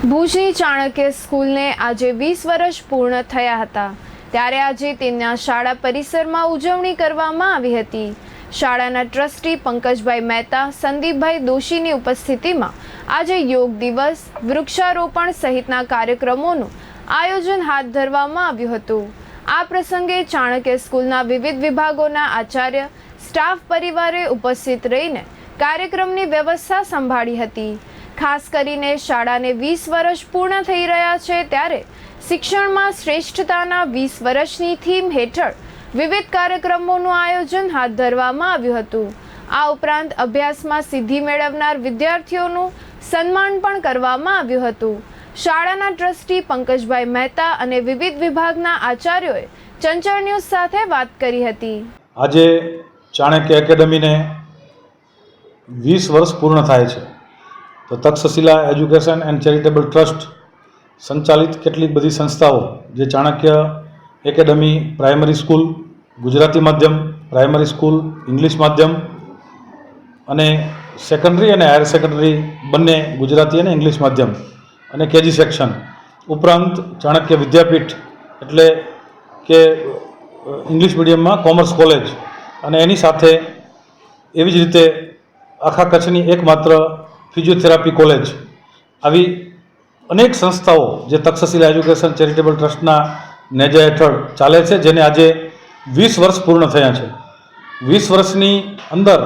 ભુજની ચાણક્ય સ્કૂલને આજે વીસ વર્ષ પૂર્ણ થયા હતા. ત્યારે આજે તેમના શાળા પરિસરમાં ઉજવણી કરવામાં આવી હતી. શાળાના ટ્રસ્ટી પંકજભાઈ મહેતા, સંદીપભાઈ દોશીની ઉપસ્થિતિમાં આજે યોગ દિવસ, વૃક્ષારોપણ સહિતના કાર્યક્રમોનું આયોજન હાથ ધરવામાં આવ્યું હતું. આ પ્રસંગે ચાણક્ય સ્કૂલના વિવિધ વિભાગોના આચાર્ય, સ્ટાફ પરિવારે ઉપસ્થિત રહીને કાર્યક્રમની વ્યવસ્થા સંભાળી હતી. ખાસ કરીને શાળાને વીસ વર્ષ પૂર્ણ થઈ રહ્યા છે ત્યારે શિક્ષણમાં શ્રેષ્ઠતાના વીસ વર્ષની થીમ હેઠળ વિવિધ કાર્યક્રમોનું આયોજન હાથ ધરવામાં આવ્યું હતું. આ ઉપરાંત અભ્યાસમાં સિદ્ધિ મેળવનાર વિદ્યાર્થીઓનું સન્માન પણ કરવામાં આવ્યું હતું. શાળાના ટ્રસ્ટી પંકજભાઈ મહેતા અને વિવિધ વિભાગના આચાર્યોએ ચંચળ ન્યૂઝ સાથે વાત કરી હતી. આજે ચાણક્ય એકેડમીને વીસ વર્ષ પૂર્ણ થાય છે. તો Takshashila education and charitable trust સંચાલિત કેટલીક બધી સંસ્થાઓ જે Chanakya academy, primary school, Gujarati માધ્યમ, પ્રાઇમરી સ્કૂલ, ઇંગ્લિશ માધ્યમ અને સેકન્ડરી અને હાયર સેકન્ડરી બંને ગુજરાતી અને ઇંગ્લિશ માધ્યમ અને કેજી સેક્શન. ઉપરાંત ચાણક્ય વિદ્યાપીઠ એટલે કે ઇંગ્લિશ મીડિયમમાં કોમર્સ કોલેજ. અને એની સાથે એવી જ રીતે આખા કચ્છની એકમાત્ર ફિઝિયોથેરાપી કોલેજ. આવી અનેક સંસ્થાઓ જે તક્ષશિલા એજ્યુકેશન ચેરિટેબલ ટ્રસ્ટના નેજા હેઠળ ચાલે છે, જેને આજે વીસ વર્ષ પૂર્ણ થયા છે. વીસ વર્ષની અંદર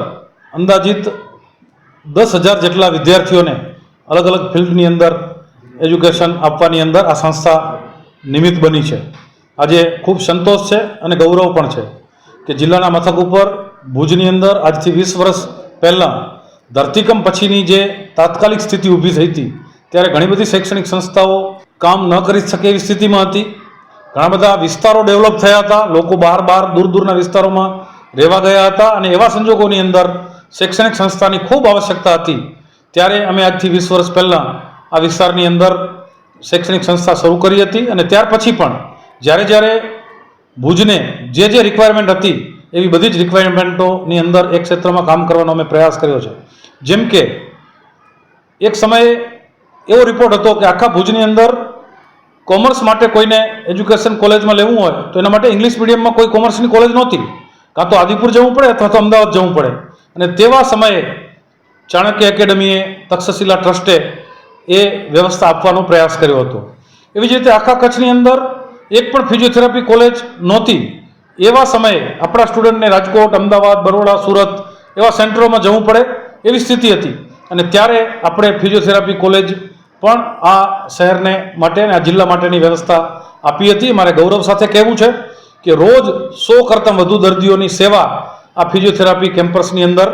અંદાજિત દસ હજાર જેટલા વિદ્યાર્થીઓને અલગ અલગ ફિલ્ડની અંદર એજ્યુકેશન આપવાની અંદર આ સંસ્થા નિમિત્ત બની છે. આજે ખૂબ સંતોષ છે અને ગૌરવ પણ છે કે જિલ્લાના મથક ઉપર ભુજની અંદર આજથી વીસ વર્ષ પહેલાં ધરતીકંપ પછીની જે તાત્કાલિક સ્થિતિ ઊભી થઈ હતી, ત્યારે ઘણી બધી શૈક્ષણિક સંસ્થાઓ કામ ન કરી શકે એવી સ્થિતિમાં હતી. ઘણા બધા વિસ્તારો ડેવલપ થયા હતા, લોકો બહાર બહાર, દૂર દૂરના વિસ્તારોમાં રહેવા ગયા હતા અને એવા સંજોગોની અંદર શૈક્ષણિક સંસ્થાની ખૂબ આવશ્યકતા હતી. ત્યારે અમે આજથી વીસ વર્ષ પહેલાં આ વિસ્તારની અંદર શૈક્ષણિક સંસ્થા શરૂ કરી હતી અને ત્યાર પછી પણ જ્યારે જ્યારે ભુજને જે જે રિક્વાયરમેન્ટ હતી, એવી બધી જ રિક્વાયરમેન્ટોની અંદર એક ક્ષેત્રમાં કામ કરવાનો અમે પ્રયાસ કર્યો છે. જેમ કે એક સમયે એવો રિપોર્ટ હતો કે આખા ભુજની અંદર કોમર્સ માટે કોઈને એજ્યુકેશન કોલેજમાં લેવું હોય તો એના માટે ઇંગ્લિશ મીડિયમમાં કોઈ કોમર્સની કોલેજ નહોતી. કાં તો આદિપુર જવું પડે અથવા તો અમદાવાદ જવું પડે. અને તેવા સમયે ચાણક્ય એકેડમીએ તક્ષશિલા ટ્રસ્ટે એ વ્યવસ્થા આપવાનો પ્રયાસ કર્યો હતો. એવી જ રીતે આખા કચ્છની અંદર એક પણ ફિઝિયોથેરાપી કોલેજ નહોતી. એવા સમયે આપણા સ્ટુડન્ટને રાજકોટ, અમદાવાદ, બરોડા, સુરત એવા સેન્ટરોમાં જવું પડે. એવી સ્થિતિ હતી. અને ત્યારે આપણે ફિઝિયોથેરાપી કોલેજ પણ આ શહેરને માટે અને આ જિલ્લા માટેની વ્યવસ્થા આપી હતી. મારે ગૌરવ સાથે કહેવું છે કે રોજ સો કરતાં વધુ દર્દીઓની સેવા આ ફિઝિયોથેરાપી કેમ્પસની અંદર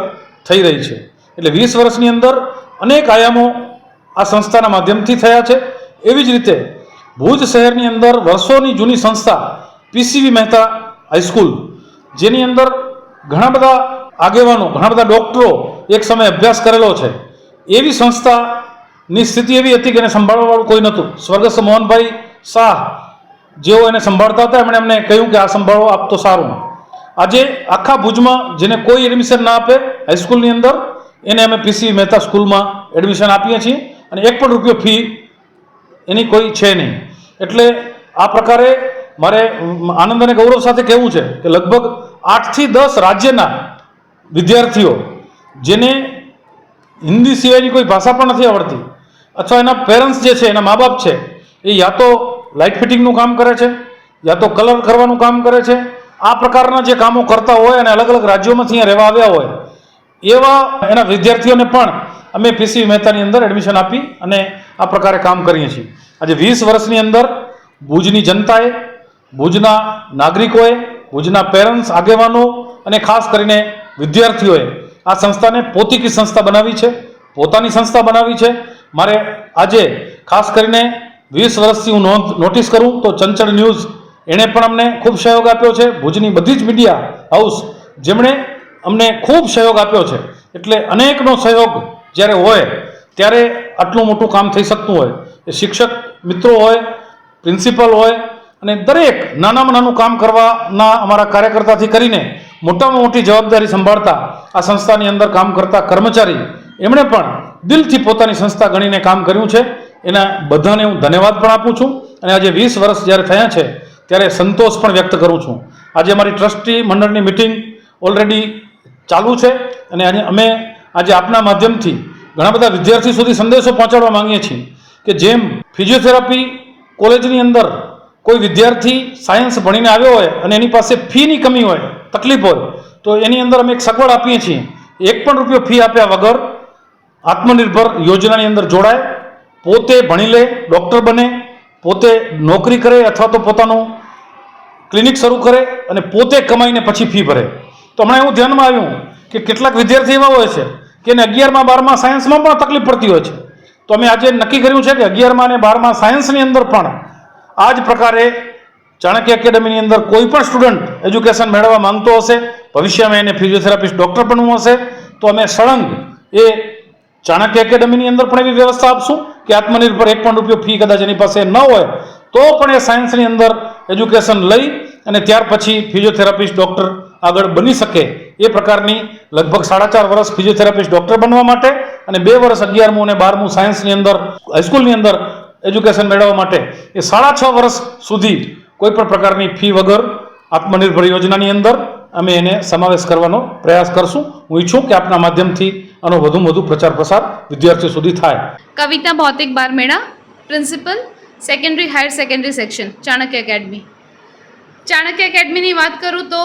થઈ રહી છે. એટલે વીસ વર્ષની અંદર અનેક આયામો આ સંસ્થાના માધ્યમથી થયા છે. એવી જ રીતે ભુજ શહેરની અંદર વર્ષોની જૂની સંસ્થા પીસીવી મહેતા હાઈસ્કૂલ જેની અંદર ઘણા બધા આગેવાનો, ઘણા બધા ડૉક્ટરો એક સમય અભ્યાસ કરેલો છે. એવી સંસ્થાની સ્થિતિ એવી હતી કે એને સંભાળવાવાળું કોઈ નહોતું. સ્વર્ગસ્થ મોહનભાઈ શાહ જેઓ એને સંભાળતા હતા, એમણે એમને કહ્યું કે આ સંભાળો, આપ તો સારું. આજે આખા ભુજમાં જેને કોઈ એડમિશન ના આપે હાઈસ્કૂલની અંદર, એને અમે પીસી મહેતા સ્કૂલમાં એડમિશન આપીએ છીએ અને એક પણ રૂપિયો ફી એની કોઈ છે નહીં. એટલે આ પ્રકારે મારે આનંદ અને ગૌરવ સાથે કહેવું છે કે લગભગ આઠથી દસ રાજ્યના વિદ્યાર્થીઓ, જેને હિન્દી સિવાયની કોઈ ભાષા પણ નથી આવડતી, અથવા એના પેરેન્ટ્સ જે છે, એના મા બાપ છે, એ યા તો લાઇટ ફિટિંગનું કામ કરે છે, યા તો કલર કરવાનું કામ કરે છે, આ પ્રકારના જે કામો કરતા હોય અને અલગ અલગ રાજ્યોમાંથી અહીંયા રહેવા આવ્યા હોય, એવા એના વિદ્યાર્થીઓને પણ અમે પીસી મહેતાની અંદર એડમિશન આપી અને આ પ્રકારે કામ કરીએ છીએ. આજે વીસ વર્ષની અંદર ભુજની જનતાએ, ભુજના નાગરિકોએ, ભુજના પેરેન્ટ્સ આગેવાનો અને ખાસ કરીને વિદ્યાર્થીઓએ આ સંસ્થાને પોતીકી સંસ્થા બનાવી છે, પોતાની સંસ્થા બનાવી છે. મારે આજે ખાસ કરીને વીસ વર્ષથી હું નોંધ, નોટિસ કરું તો ચંચળ ન્યૂઝ એણે પણ અમને ખૂબ સહયોગ આપ્યો છે. ભુજની બધી જ મીડિયા હાઉસ જેમણે અમને ખૂબ સહયોગ આપ્યો છે. એટલે અનેકનો સહયોગ જ્યારે હોય ત્યારે આટલું મોટું કામ થઈ શકતું હોય. એ શિક્ષક મિત્રો હોય, પ્રિન્સિપલ હોય અને દરેક નાનામાં નાનું કામ કરવાના અમારા કાર્યકર્તાથી કરીને મોટામાં મોટી જવાબદારી સંભાળતા આ સંસ્થાની અંદર કામ કરતા કર્મચારી, એમણે પણ દિલથી પોતાની સંસ્થા ગણીને કામ કર્યું છે. એના બધાને હું ધન્યવાદ પણ આપું છું અને આજે વીસ વર્ષ જ્યારે થયા છે ત્યારે સંતોષ પણ વ્યક્ત કરું છું. આજે અમારી ટ્રસ્ટી મંડળની મિટિંગ ઓલરેડી ચાલુ છે અને અમે આજે આપના માધ્યમથી ઘણા બધા વિદ્યાર્થી સુધી સંદેશો પહોંચાડવા માંગીએ છીએ કે જેમ ફિઝિયોથેરાપી કોલેજની અંદર કોઈ વિદ્યાર્થી સાયન્સ ભણીને આવ્યો હોય અને એની પાસે ફીની કમી હોય તકલીફ હોય, તો એની અંદર અમે એક સગવડ આપીએ છીએ. એક પણ રૂપિયો ફી આપ્યા વગર આત્મનિર્ભર યોજનાની અંદર જોડાય, પોતે ભણી લે ડૉક્ટર બને, પોતે નોકરી કરે અથવા તો પોતાનું ક્લિનિક શરૂ કરે અને પોતે કમાઈને પછી ફી ભરે. તો હમણાં એવું ધ્યાનમાં આવ્યું કે કેટલાક વિદ્યાર્થી એવા હોય છે કે એને અગિયારમાં બારમાં સાયન્સમાં પણ તકલીફ પડતી હોય છે. તો અમે આજે નક્કી કર્યું છે કે અગિયારમાં અને બારમાં સાયન્સની અંદર પણ આ જ પ્રકારે ચાણક્ય એકેડમીની અંદર કોઈ પણ સ્ટુડન્ટ એજ્યુકેશન મેળવવા માંગતો હશે ભવિષ્યમાં એને ફિઝિયોથેરાપિસ્ટ ડૉક્ટર બનવું હશે, તો અમે સળંગ એ ચાણક્ય એકેડમીની અંદર પણ એવી વ્યવસ્થા આપશું કે આત્મનિર્ભર એક પણ રૂપિયો ફી કદાચ એની પાસે ન હોય, તો પણ એ સાયન્સની અંદર એજ્યુકેશન લઈ અને ત્યાર પછી ફિઝિયોથેરાપિસ્ટ ડૉક્ટર આગળ બની શકે એ પ્રકારની લગભગ સાડા ચાર વર્ષ ફિઝિયોથેરાપિસ્ટ ડૉક્ટર બનવા માટે અને બે વર્ષ અગિયારમું અને બારમું સાયન્સની અંદર, હાઈસ્કૂલની અંદર એજ્યુકેશન મેળવવા માટે એ સાડા છ વર્ષ સુધી કોઈ પણ પ્રકારની ફી વગર આત્મનિર્ભર યોજનાની અંદર અમે એને સમાવેશ કરવાનો પ્રયાસ કરશું. હું ઈચ્છું કે આપના માધ્યમથી આનો વધુમાં વધુ પ્રચાર પ્રસાર વિદ્યાર્થીઓ સુધી થાય. Kavita Bhautik Barmeda principal secondary higher secondary section Chanakya academy Chanakya એકેડમીની વાત કરું તો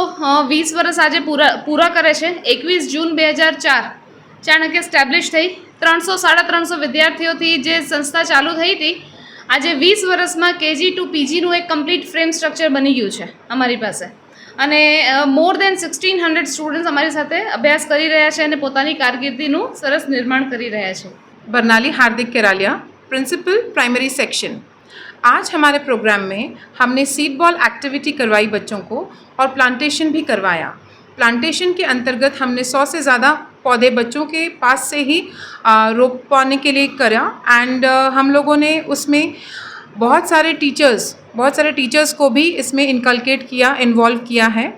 વીસ વર્ષ આજે પૂરા પૂરા કરે છે. એકવીસ જૂન બે હજાર ચાર ચાણક્ય સ્ટેબ્લિશ થઈ. ત્રણસો, સાડા ત્રણસો વિદ્યાર્થીઓથી જે સંસ્થા ચાલુ થઈ હતી આજે વીસ વર્ષમાં કેજી ટુ પીજીનું એક કમ્પ્લીટ ફ્રેમ સ્ટ્રક્ચર બની ગયું છે અમારી પાસે અને more than sixteen hundred students અમારી સાથે અભ્યાસ કરી રહ્યા છે અને પોતાની કારકિર્દીનું સરસ નિર્માણ કરી રહ્યા છે Barnali Hardik Keraliya principal primary section आज हमारे प्रोग्राम में हमने सीड बॉल एक्टिविटी करवाई बच्चों को और प्लांटेशन भी करवाया प्लांटेशन के अंतर्गत हमने सौ से ज़्यादा पौधे बच्चों के पास से ही आ, रोपवाने के लिए करा। एंड हम लोगों ने उसमें बहुत सारे टीचर्स बहुत सारे टीचर्स को भी इसमें इनकलकेट किया इन्वॉल्व किया है।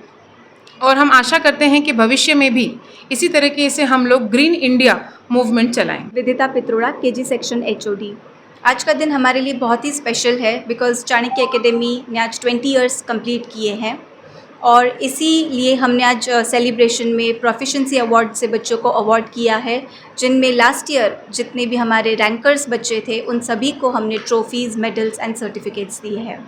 और हम आशा करते हैं कि भविष्य में भी इसी तरीके से हम लोग ग्रीन इंडिया मूवमेंट चलाएँ। विदिता पित्रोड़ा के जी सेक्शन एचओडी आज का दिन हमारे लिए बहुत ही स्पेशल है बिकॉज़ चाणक्य एकेडमी ने आज ट्वेंटी इयर्स कंप्लीट किए हैं। और इसीलिए हमने आज सेलिब्रेशन में प्रोफिशंसी अवार्ड से बच्चों को अवार्ड किया है, जिनमें लास्ट ईयर जितने भी हमारे रैंकर्स बच्चे थे, उन सभी को हमने ट्रॉफीज़ मेडल्स एंड सर्टिफिकेट्स दिए हैं।